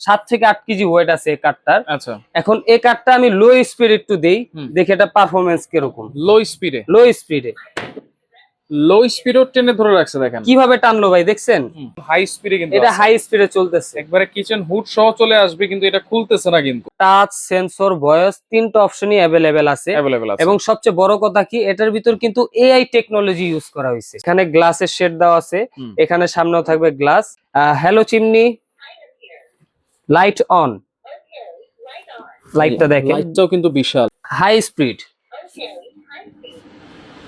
সাত থেকে আট কেজি ওয়েট আছে এই কাঠটার। আচ্ছা। এখন এই কাঠটা আমি লো স্পিড একটু দেই দেখি এটা পারফরমেন্স কীরকম। লো স্পিডে লো স্পিডে লো স্পিডও টেনে ধরে রাখছে দেখেন। কীভাবে টানলো ভাই দেখছেন? হাই স্পিডে কিন্তু এটা হাই স্পিডে চলতেছে। একবারে কিচেন হুড সহ চলে আসবে কিন্তু এটা খুলতেছে না কিন্তু। টাচ সেন্সর ভয়েস তিনটা অপশনই অ্যাভেলেবেল আছে। অ্যাভেলেবেল আছে। এবং সবচেয়ে বড় কথা কি এটার ভিতর কিন্তু এআই টেকনোলজি ইউজ করা হয়েছে। এখানে গ্লাসের শেড দেওয়া আছে। এখানে সামনেও থাকবে glass hello chimney light on লাইটটা দেখেন। লাইটটাও কিন্তু বিশাল। হাই স্পিড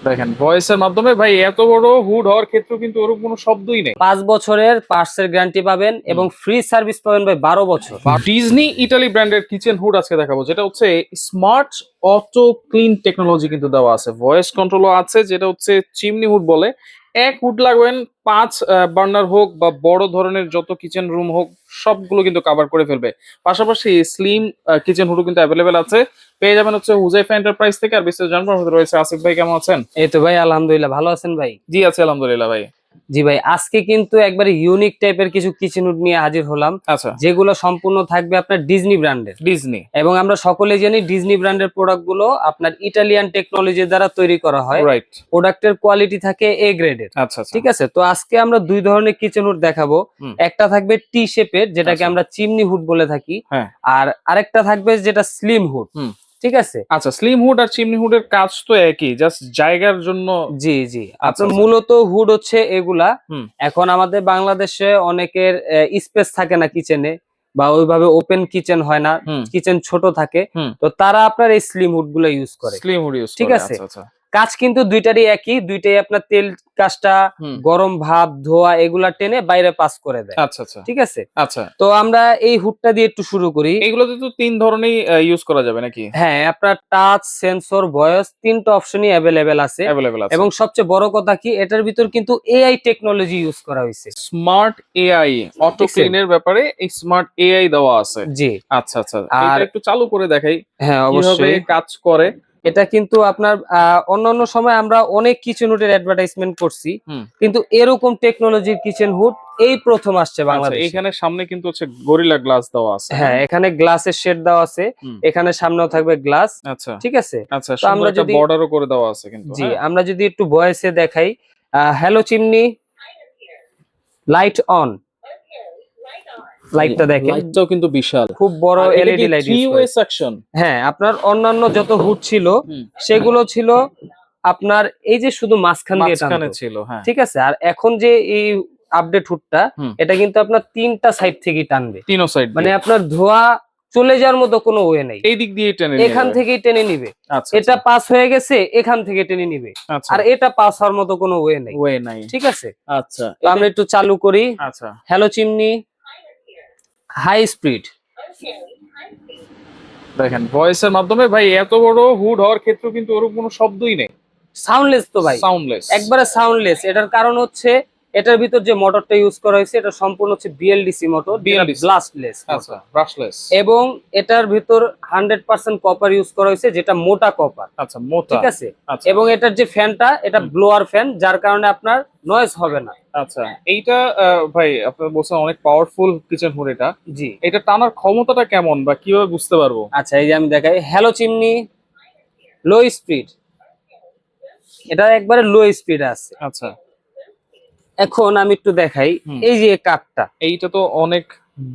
দেখেন ভয়েসের মাধ্যমে ভাই এত বড় হুড হওয়ার ক্ষেত্রে কিন্তু ওরকম কোনো শব্দই নেই। পাঁচ বছরের পার্সের গ্যারান্টি পাবেন এবং ফ্রি সার্ভিস পাবেন ভাই বারো বছর। ডিজনি ইটালি ব্র্যান্ডের কিচেন হুড আজকে দেখাবো যেটা হচ্ছে স্মার্ট অটো ক্লিন টেকনোলজি কিন্তু দেওয়া আছে। ভয়েস কন্ট্রোলও আছে যেটা হচ্ছে চিমনি হুড বলে। এক উড লাগবেন পাঁচ বার্নার হোক বা বড় ধরনের যত কিচেন রুম হোক সবগুলো কিন্তু কাভার করে ফেলবে। পাশাপাশি স্লিম কিচেন হুডও কিন্তু অ্যাভেলেবেল আছে। পেয়ে যাবেন হচ্ছে হুজাইফা এন্টারপ্রাইজ থেকে। আর বিস্তারিত জানবার মধ্যে রয়েছে আসিফ ভাই কেমন আছেন? এই তো ভাই আলহামদুলিল্লাহ ভালো আছেন ভাই? জি আছি আলহামদুলিল্লাহ ভাই। জি ভাই আজকে কিন্তু একবারে ইউনিক টাইপের কিছু কিচেন উড নিয়ে হাজির হলাম। আচ্ছা। যেগুলো সম্পূর্ণ থাকবে আপনার ডিজনি ব্র্যান্ডের ডিজনি এবং আমরা সকলে জানি ডিজনি ব্র্যান্ডের প্রোডাক্টগুলো আপনার ইটালিয়ান টেকনোলজি দ্বারা তৈরি করা হয়। রাইট প্রোডাক্টের কোয়ালিটি থাকে এ গ্রেডের আচ্ছা আচ্ছা। ঠিক আছে? তো আজকে আমরা দুই ধরনের কিচেন হুড দেখাবো। একটা থাকবে টি শেপের যেটাকে। আমরা চিমনি হুড বলে থাকি। হ্যাঁ। আর আরেকটা থাকবে যেটা স্লিম হুড। ঠিক আছে? আচ্ছা স্লিম হুড আর চিমনি হুডের কাজ তো একই জাস্ট জায়গার জন্য জি জি। আপনার আচ্ছা। মূলত হুড হচ্ছে এগুলা। এখন আমাদের বাংলাদেশে অনেকের স্পেস থাকে না কিচেনে বা ওইভাবে ওপেন কিচেন হয় না কিচেন ছোট থাকে। তো তারা আপনার এই স্লিম হুডগুলো ইউজ করে। স্লিম হুড ইউজ ঠিক আছে। কাজ কিন্তু দুইটারই একই দুইটাই আপনার তেল কাজটা গরম ভাব ধোয়া এগুলা টেনে বাইরে পাস করে দেয়। আচ্ছা আচ্ছা। ঠিক আছে? আচ্ছা। তো আমরা এই হুডটা দিয়ে একটু শুরু করি। এগুলোতে তো তিন ধরনের ইউজ করা যাবে নাকি? হ্যাঁ আপনার টাচ সেন্সর ভয়েস তিনটা অপশনই অ্যাভেলেবেল আছে। অ্যাভেলেবেল আছে। এবং সবচেয়ে বড় কথা কি এটার ভিতর কিন্তু এআই টেকনোলজি ইউজ করা হয়েছে। Smart AI auto? ক্লিনের ব্যাপারে এই স্মার্ট এআই দেওয়া আছে। জি। আচ্ছা আচ্ছা। আর- এটা একটু চালু করে দেখাই। হ্যাঁ অবশ্যই। কাজ করে? এটা কিন্তু আপনার অন্যান্য সময় আমরা অনেক কিচেন হুডের অ্যাডভার্টাইজমেন্ট করছি। কিন্তু এরকম টেকনোলজির কিচেন হুড এই প্রথম আসছে বাংলাদেশ। এখানে সামনে কিন্তু হচ্ছে গরিলা গ্লাস দেওয়া আছে। হ্যাঁ এখানে গ্লাসের শেড দেওয়া আছে। এখানে সামনেও থাকবে গ্লাস আচ্ছা। ঠিক আছে? আচ্ছা তো আমরা যদি- বর্ডারও করে দেওয়া আছে কিন্তু জি হ্যাঁ? আমরা যদি একটু ভয়েসে দেখাই হ্যালো চিমনি লাইট অন লাইটটা দেখেন। লাইটটাও কিন্তু বিশাল। খুব বড় এলইডি লাইট থ্রি সেকশন হ্যাঁ আপনার অন্যান্য যত হুড ছিল সেগুলো ছিল আপনার এই যে শুধু মাঝখান দিয়ে মাঝখানে ছিল হ্যাঁ। ঠিক আছে? আর এখন যে এই আপডেট হুডটা এটা কিন্তু আপনার তিনটা সাইড থেকেই টানবে। তিনো সাইড মানে আপনার ধোয়া চলে যাওয়ার মতো কোনো ওয়ে নেই। এই দিক দিয়ে টেনে এখান। থেকেই টেনে নিবে। আচ্ছা এটা পাস হয়ে গেছে এখান থেকে টেনে নিবে। আচ্ছা। আর এটা পাস হওয়ার মতো কোনো ওয়ে নেই। ওয়ে নাই। ঠিক আছে? আচ্ছা। আমরা একটু চালু করি। আচ্ছা। Hello chimney high speed. দেখেন ভয়েসের মাধ্যমে ভাই এত বড় হুড হওয়ার ক্ষেত্রে কিন্তু ওরকম কোনো শব্দই নেই। সাউন্ডলেস তো ভাই। সাউন্ডলেস একবারে সাউন্ডলেস এটার কারণ হচ্ছে এটার ভিতর যে মোটরটা ইউজ করা হয়েছে এটা সম্পূর্ণ হচ্ছে বিএলডিসি মোটর ব্লাস্টলেস আচ্ছা ব্রাশলেস এবং এটার ভিতর হান্ড্রেড পার্সেন্ট কপার ইউজ করা হয়েছে যেটা মোটা কপার আচ্ছা মোটা। ঠিক আছে? আচ্ছা। এবং এটার যে ফ্যানটা এটা ব্লোয়ার ফ্যান যার কারণে আপনার নয়েজ হবে না। আচ্ছা এইটা ভাই আপনার বলছেন অনেক পাওয়ারফুল কিচেন হুড এটা। জি। এটা টানার ক্ষমতাটা কেমন বা কীভাবে বুঝতে পারব? আচ্ছা এই যে আমি দেখাই। হ্যালো চিমনি লো স্পিড এটা একবারে লো স্পিড আছে। আচ্ছা। এখন আমি একটু দেখাই। এই যে কাঠটা এইটা তো অনেক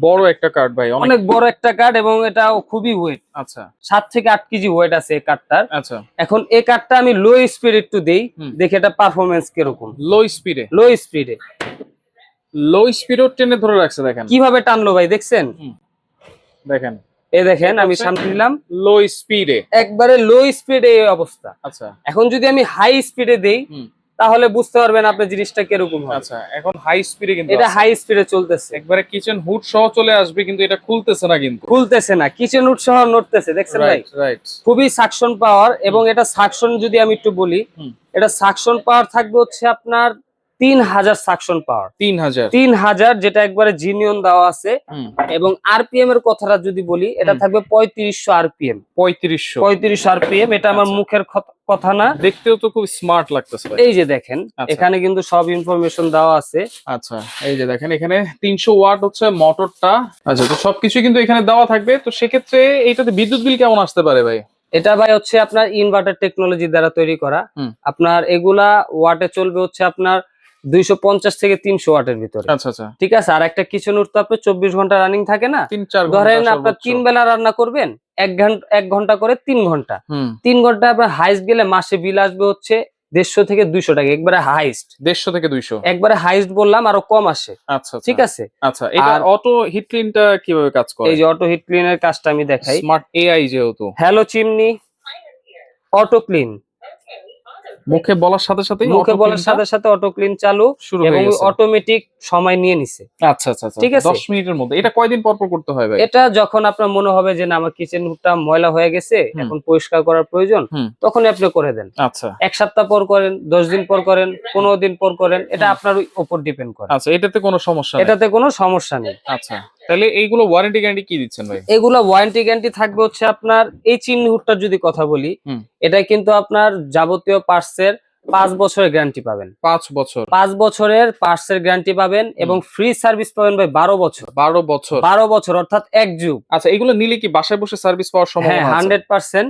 বড় একটা কার্ড ভাই অনেক বড় একটা কাঠ এবং এটা খুবই ওয়েট আচ্ছা। সাত থেকে আট কেজি ওয়েট আছে এই কাঠটার আচ্ছা। এখন এই কাঠটা আমি লো স্পিড একটু দেই। দেখি এটা পারফরমেন্স কীরকম। লো স্পিডে লো স্পিডে লো স্পিডও টেনে ধরে রাখছে দেখেন। কীভাবে টানলো ভাই দেখছেন? দেখেন। এই দেখেন আমি সামনে নিলাম। লো স্পিডে একবারে লো স্পিডে এই অবস্থা। আচ্ছা। এখন যদি আমি হাই স্পিডে দেই। তাহলে বুঝতে পারবেন আপনার জিনিসটা কীরকম আচ্ছা এখন হাই স্পিডে কিন্তু এটা হাই স্পিডে চলতেছে। একবারে কিচেন হুড সহ চলে আসবে কিন্তু এটা খুলতেছে না কিন্তু। খুলতেছে না কিচেন হুড সহ নড়তেছে দেখছেন ভাই? রাইট রাইট খুবই সাকশন পাওয়ার এবং এটা সাকশন যদি আমি একটু বলি এটা সাকশন পাওয়ার থাকবে হচ্ছে আপনার তিন হাজার সাকশন পাওয়ার তিন হাজার তিন হাজার যেটা একবারে জিনিয়ন দেওয়া আছে। এবং আরপিএম এর কথাটা যদি বলি এটা থাকবে পঁয়ত্রিশশো আরপিএম পঁয়ত্রিশশো। পঁয়ত্রিশ আরপিএম এটা আমার আচ্ছা। মুখের কথা- না। দেখতেও তো খুব স্মার্ট লাগতেছে। এই যে দেখেন আচ্ছা। এখানে কিন্তু সব ইনফরমেশন দেওয়া আছে। আচ্ছা এই যে দেখেন এখানে তিনশো ওয়াট হচ্ছে মোটরটা আচ্ছা তো সবকিছু কিন্তু এখানে দেওয়া থাকবে। তো সেক্ষেত্রে এইটাতে বিদ্যুৎ বিল কেমন আসতে পারে ভাই? এটা ভাই হচ্ছে আপনার ইনভার্টার টেকনোলজি দ্বারা তৈরি করা। আপনার এগুলা ওয়াটে চলবে হচ্ছে আপনার দুইশো পঞ্চাশ থেকে তিনশো ওয়াটের ভিতরে। আচ্ছা আচ্ছা। ঠিক আছে? আর একটা কিচেন তো আপনার চব্বিশ ঘণ্টা রানিং থাকে না? তিন চার ঘণ্টা ধরেন আপনার তিন বেলা রান্না করবেন এক ঘণ্টা এক ঘণ্টা করে তিন ঘণ্টা। তিন ঘণ্টা আপনার হাইস্ট গেলে মাসে বিল আসবে হচ্ছে দেড়শো থেকে দুইশো টাকা একবারে হাইস্ট দেড়শো থেকে দুইশো। একবারে হাইস্ট বললাম আরও কম আসে। আচ্ছা ঠিক আছে? আচ্ছা এটা আর- অটো হিট ক্লিনটা কীভাবে কাজ করে? এই যে অটো হিট ক্লিনের কাজটা আমি দেখাই। স্মার্ট এআই যেহেতু। হ্যালো চিমনি অটো ক্লিন মুখে বলার সাথে সাথে মুখে বলার সাথে সাথে অটো ক্লিন চালু শুরু এবং অটোমেটিক সময় নিয়ে নিছে। আচ্ছা আচ্ছা আচ্ছা ঠিক আছে। দশ মিনিটের মধ্যে। এটা কয়দিন পর পর করতে হয় ভাই? এটা যখন আপনার মনে হবে যে না আমার কিচেন হুডটা ময়লা হয়ে গেছে এখন পরিষ্কার করার প্রয়োজন হুম। তখনই আপনি করে দেন। আচ্ছা। এক সপ্তাহ পর করেন দশ দিন পর করেন পনেরো দিন পর করেন এটা। আপনার উপর ডিপেন্ড করে। আচ্ছা এটাতে কোনো সমস্যা নেই? এটাতে কোনো সমস্যা নেই। আচ্ছা তাহলে এইগুলো ওয়ারেন্টি গ্যারান্টি কি দিচ্ছেন ভাই? এগুলো ওয়ারেন্টি গ্যারান্টি থাকবে হচ্ছে আপনার এই হুডটার যদি কথা বলি এটা কিন্তু আপনার যাবতীয় পার্টসের পাঁচ বছরের গ্যারান্টি পাবেন। পাঁচ বছর। পাঁচ বছরের পার্সের গ্যারান্টি পাবেন এবং ফ্রি সার্ভিস পাবেন ভাই বারো বছর। বারো বছর। বারো বছর অর্থাৎ এক যুগ। আচ্ছা এগুলো নিলে কি বাসায় বসে সার্ভিস পাওয়ার হ্যাঁ হান্ড্রেড পার্সেন্ট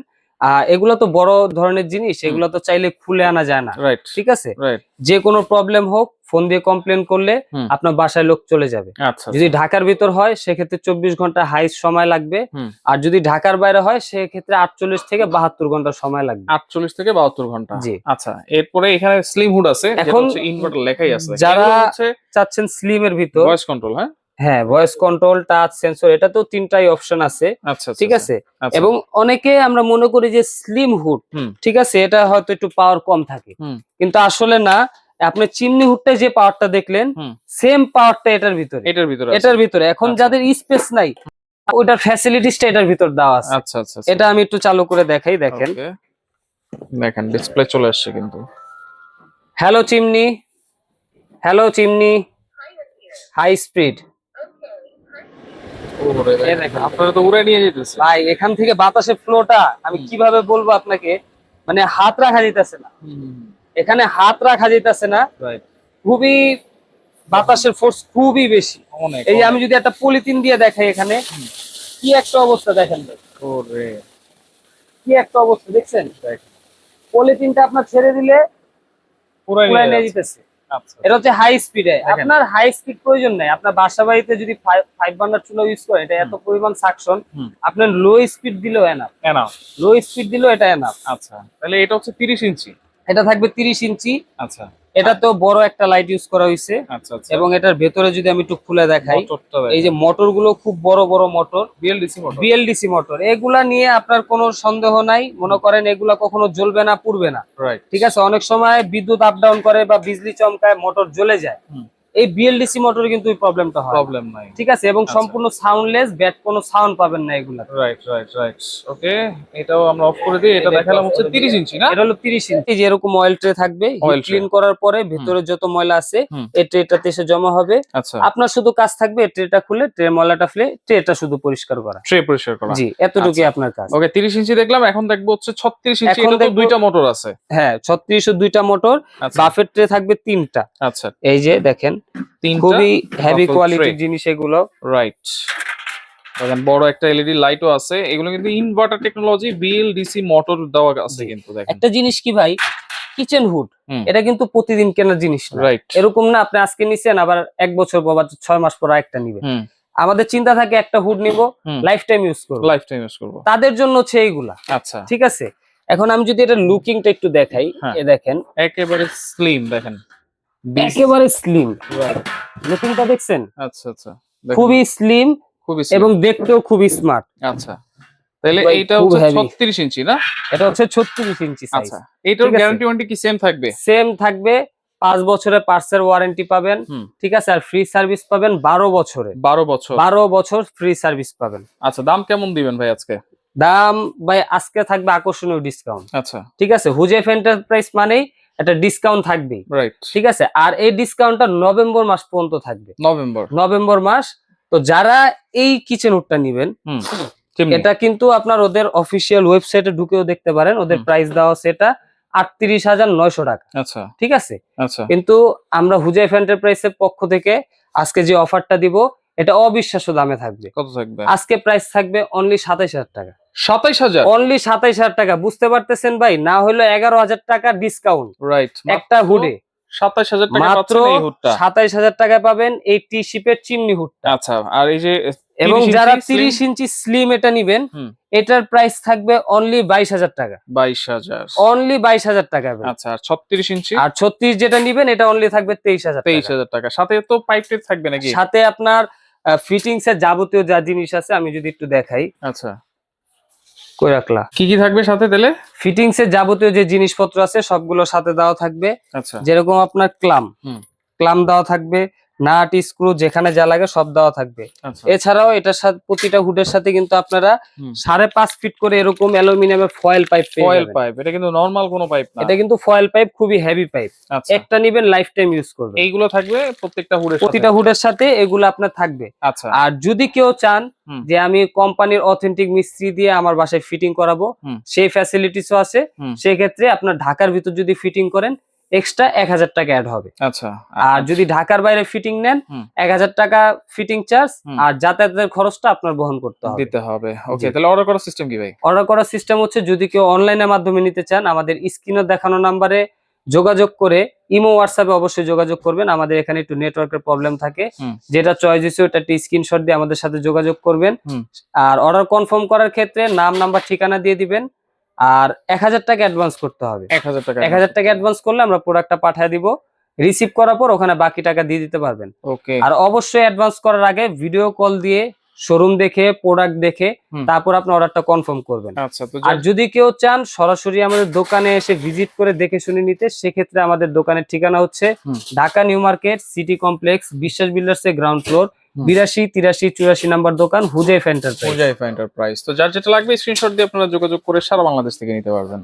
এগুলো তো বড় ধরনের জিনিস এগুলো তো চাইলে খুলে আনা যায় না। রাইট ঠিক আছে? রাইট যে কোনো প্রবলেম হোক ফোন দিয়ে কমপ্লেন করলে আপনার বাসায় লোক চলে যাবে। আচ্ছা যদি ঢাকার ভিতর হয় সেক্ষেত্রে চব্বিশ ঘণ্টা হাই সময় লাগবে। আর যদি ঢাকার বাইরে হয় সেক্ষেত্রে আটচল্লিশ থেকে বাহাত্তর ঘণ্টা সময় লাগবে। আটচল্লিশ থেকে বাহাত্তর ঘণ্টা। জি। আচ্ছা এরপরে এখানে স্লিম হুড আছে এখন ইনভার্টার লেখাই আছে। যারা- চাচ্ছেন স্লিমের ভিতর ভয়েস কন্ট্রোল হ্যাঁ? হ্যাঁ ভয়েস কন্ট্রোল টাচ সেন্সর এটা তো তিনটাই অপশন আছে। আচ্ছা আচ্ছা, ঠিক আচ্ছা। আছে? আচ্ছা। এবং অনেকে আমরা মনে করি যে স্লিম হুড ঠিক আছে এটা হয়তো একটু পাওয়ার কম থাকে। কিন্তু আসলে না আপনি চিমনি হুডটায় যে পাওয়ারটা দেখলেন সেম পাওয়ারটা এটার ভিতরে। এটার ভিতরে এটার ভিতরে। এখন আচ্ছা। যাদের স্পেস নাই ওইটার ফ্যাসিলিটিসটা এটার ভিতর দেওয়া আছে। আচ্ছা আচ্ছা আচ্ছা। এটা আমি একটু চালু করে দেখাই দেখেন। দেখেন ডিসপ্লে চলে আসছে কিন্তু। Hello chimney. Hello chimney. High speed. আপনারা তো উড়ে নিয়ে যেতেছে ভাই এখান থেকে বাতাসের ফ্লোটা আমি কীভাবে বলব আপনাকে? মানে হাত রাখা যেতেছে না। এখানে হাত রাখা যেতেছে না। খুবই বাতাসের ফোর্স খুবই বেশি। এই আমি যদি একটা পলিথিন দিয়ে দেখাই এখানে কি একটা অবস্থা দেখেন কি একটা অবস্থা দেখছেন? পলিথিনটা আপনার ছেড়ে দিলে আচ্ছা। এটা হচ্ছে হাই স্পিডে আপনার হাই স্পিড প্রয়োজন নাই। আপনার বাসা বাড়িতে যদি ফাইভ চুলা ইউজ করেন এটা এত পরিমাণ সাকশন আপনার লো স্পিড দিলেও এনাফ লো স্পিড দিলেও এটা এনাফ আচ্ছা। তাহলে এটা হচ্ছে তিরিশ ইঞ্চি। এটা থাকবে তিরিশ ইঞ্চি। আচ্ছা। এটা তো বড় একটা লাইট ইউজ করা হয়েছে আচ্ছা আচ্ছা। এবং এটার ভেতরে যদি আমি একটু খুলে দেখাই এই যে মোটরগুলো খুব বড় বড় motor. BLDC motor. BLDC motor. এগুলা নিয়ে আপনার কোনো সন্দেহ নাই। মনে করেন এগুলা কখনো জ্বলবে না পুড়বে না। রাইট ঠিক আছে? অনেক সময় বিদ্যুৎ আপ ডাউন করে বা বিজলি চমকায় মোটর জ্বলে যায়। হুম। এই বিএলডিসি মোটর কিন্তু এই প্রবলেমটা হয়। প্রবলেম নাই। ঠিক আছে? এবং আচ্ছা। সম্পূর্ণ সাউন্ডলেস ব্যাট কোনো সাউন্ড পাবেন না এগুলা রাইট রাইট রাইট ওকে এটাও আমরা অফ করে দিই। এটা দেখালাম হচ্ছে করে দিই। তিরিশ ইঞ্চি না? এটা হলো তিরিশ ইঞ্চি। যে এরকম অয়েল ট্রে থাকবে ক্লিন করার পরে ভিতরে যত ময়লা আছে। এই ট্রেটাতে এসে জমা হবে। আচ্ছা। আপনার শুধু কাজ থাকবে ট্রেটা খুলে ট্রে ময়লাটা ফেলে ট্রেটা শুধু পরিষ্কার করা। ট্রে পরিষ্কার করা। জি এতটুকুই আচ্ছা। আপনার কাজ। ওকে তিরিশ ইঞ্চি দেখলাম এখন দেখব হচ্ছে ছত্রিশ ইঞ্চি। এখন এটা তো দুইটা মোটর আছে। হ্যাঁ ছত্রিশ দুইটা মোটর বাফের ট্রে থাকবে তিনটা। আচ্ছা। এই যে দেখেন খুবই হেভি কোয়ালিটির জিনিস এগুলো। রাইট দেখেন বড় একটা এলইডি লাইটও আছে। এগুলো কিন্তু ইনভার্টার টেকনোলজি বিএলডিসি মোটর দেওয়া আছে কিন্তু দেখেন। একটা জিনিস কি ভাই? কিচেন হুড এটা কিন্তু প্রতিদিন কেনার জিনিস না। রাইট এরকম না আপনি আজকে নিছেন আবার এক বছর পর বা ছয় মাস পর একটা নিবে আমাদের চিন্তা থাকে একটা হুড নিব লাইফ টাইম ইউজ করব। লাইফ টাইম ইউজ করব। তাদের জন্য হচ্ছে এইগুলা। আচ্ছা। ঠিক আছে? এখন আমি যদি এটা লুকিংটা একটু দেখাই হ্যাঁ। এ দেখেন। একেবারে স্লিম দেখেন। একেবারে স্লিম লুকিংটা দেখছেন? আচ্ছা আচ্ছা। খুবই স্লিম খুবই এবং দেখতেও খুবই স্মার্ট আচ্ছা। তাহলে এইটা হচ্ছে heavy। ছত্রিশ ইঞ্চি না? এটা হচ্ছে ছত্রিশ ইঞ্চি সাইজ আচ্ছা। আছে। গ্যারান্টি ওয়ারেন্টি কি সেম থাকবে? সেম থাকবে। পাঁচ বছরের পার্সের ওয়ারেন্টি পাবেন। ঠিক আছে? আর ফ্রি সার্ভিস পাবেন বারো বছরে। বারো বছর। বারো বছর ফ্রি সার্ভিস পাবেন। আচ্ছা দাম কেমন দিবেন ভাই আজকে? দাম ভাই আজকে থাকবে আকর্ষণীয় ডিসকাউন্ট আচ্ছা। ঠিক আছে? হুজেফ এন্টারপ্রাইজ মানেই একটা ডিসকাউন্ট থাকবে রাইট ঠিক আছে? আর এই ডিসকাউন্টটা নভেম্বর মাস পর্যন্ত থাকবে। নভেম্বর। নভেম্বর মাস। তো যারা এই কিচেন উডটা নিবেন এটা কিন্তু আপনার ওদের অফিসিয়াল ওয়েবসাইটে ঢুকেও দেখতে পারেন। ওদের প্রাইস দেওয়া আছে এটা আটত্রিশ হাজার নয়শো টাকা। আচ্ছা। ঠিক আছে? আচ্ছা। কিন্তু আমরা হুজাইফ এন্টারপ্রাইজের পক্ষ থেকে আজকে যে অফারটা দিব এটা অবিশ্বাস্য দামে থাকবে। কত থাকবে? আজকে প্রাইস থাকবে অনলি সাতাইশ হাজার টাকা। সাতাইশ হাজার। অনলি সাতাইশ হাজার টাকা। বুঝতে পারতেছেন ভাই? না হলো এগারো হাজার টাকা ডিসকাউন্ট রাইট একটা হুডে সাতাইশ হাজার টাকা মাত্র সাতাইশ হাজার টাকা পাবেন এই টি শিপের চিমনি হুডটা আচ্ছা আর এই যে এবং যারা তিরিশ ইঞ্চি স্লিম এটা নিবেন এটার প্রাইস থাকবে অনলি বাইশ হাজার টাকা। বাইশ হাজার। অনলি বাইশ হাজার টাকা আচ্ছা ছত্রিশ ইঞ্চি? আর ছত্রিশ যেটা নিবেন এটা অনলি থাকবে তেইশ হাজার তেইশ হাজার টাকা। সাথে তো পাইপ থাকবে নাকি? সাথে আপনার ফিটিংস এর যাবতীয় যা জিনিস আছে আমি যদি একটু দেখাই। আচ্ছা। কই রাখলা? কি কি থাকবে সাথে তাহলে ফিটিংস এর যাবতীয় যে জিনিসপত্র আছে সবগুলো সাথে দেওয়া থাকবে। আচ্ছা। যেরকম আপনার ক্লাম। হুম। ক্লাম দেওয়া থাকবে। নাট স্ক্রু যেখানে যা লাগে সব দেওয়া থাকবে। আচ্ছা। এছাড়াও এটার সাথে প্রতিটা হুডের সাথে কিন্তু আপনারা সাড়ে পাঁচ ফিট করে এরকম অ্যালুমিনিয়ামের ফয়েল পাইপ ফয়েল পাইপ এটা কিন্তু নরমাল কোনো পাইপ না। এটা কিন্তু ফয়েল পাইপ খুবই হেভি পাইপ। আচ্ছা। একটা নিবেন লাইফ টাইম ইউজ করবেন। এইগুলো থাকবে প্রত্যেকটা হুডের প্রতিটা হুডের সাথে এগুলো আপনার থাকবে। আচ্ছা। আর যদি কেউ চান যে আমি কোম্পানির অথেন্টিক মিস্ত্রি দিয়ে আমার বাসায় ফিটিং করাবো। সেই ফ্যাসিলিটিসও আছে। সেক্ষেত্রে আপনার ঢাকার ভিতর যদি ফিটিং করেন এক্সট্রা এক হাজার টাকা অ্যাড হবে। আচ্ছা আর যদি ঢাকার বাইরে ফিটিং নেন এক হাজার টাকা ফিটিং চার্জ আর যাতায়াতের খরচটা আপনার বহন করতে হবে। দিতে হবে। ওকে তাহলে অর্ডার করার সিস্টেম কি ভাই? অর্ডার করার সিস্টেম হচ্ছে যদি কেউ অনলাইনের মাধ্যমে নিতে চান আমাদের স্ক্রিনে দেখানো নাম্বারে যোগাযোগ করে ইমো হোয়াটসঅ্যাপে অবশ্যই যোগাযোগ করবেন। আমাদের এখানে একটু নেটওয়ার্কের প্রবলেম থাকে। যেটা চয়েস হয়েছে ওটা একটা স্ক্রিনশট দিয়ে আমাদের সাথে যোগাযোগ করবেন। আর অর্ডার কনফার্ম করার ক্ষেত্রে নাম নাম্বার ঠিকানা দিয়ে দিবেন। আর এক হাজার টাকা অ্যাডভান্স করতে হবে। এক হাজার টাকা এক হাজার টাকা অ্যাডভান্স করলে আমরা প্রোডাক্টটা পাঠিয়ে দিব। রিসিভ করার পর ওখানে বাকি টাকা দিয়ে দিতে পারবেন। ওকে আর অবশ্যই অ্যাডভান্স করার আগে ভিডিও কল দিয়ে শোরুম দেখে প্রোডাক্ট দেখে তারপর আপনি অর্ডারটা কনফার্ম করবেন। আচ্ছা তো আর যদি কেউ চান সরাসরি আমাদের দোকানে এসে ভিজিট করে দেখে শুনে নিতে সেক্ষেত্রে আমাদের দোকানের ঠিকানা হচ্ছে Dhaka new market city complex Biswas builders এর গ্রাউন্ড ফ্লোর। বিরাশি তিরাশি চুরাশি নাম্বার দোকান হুজাইফ এন্টারপ্রাইজ হুজাইফ এন্টারপ্রাইজ তো যার যেটা লাগবে স্ক্রিনশট দিয়ে আপনারা যোগাযোগ করে সারা বাংলাদেশ থেকে নিতে পারবেন।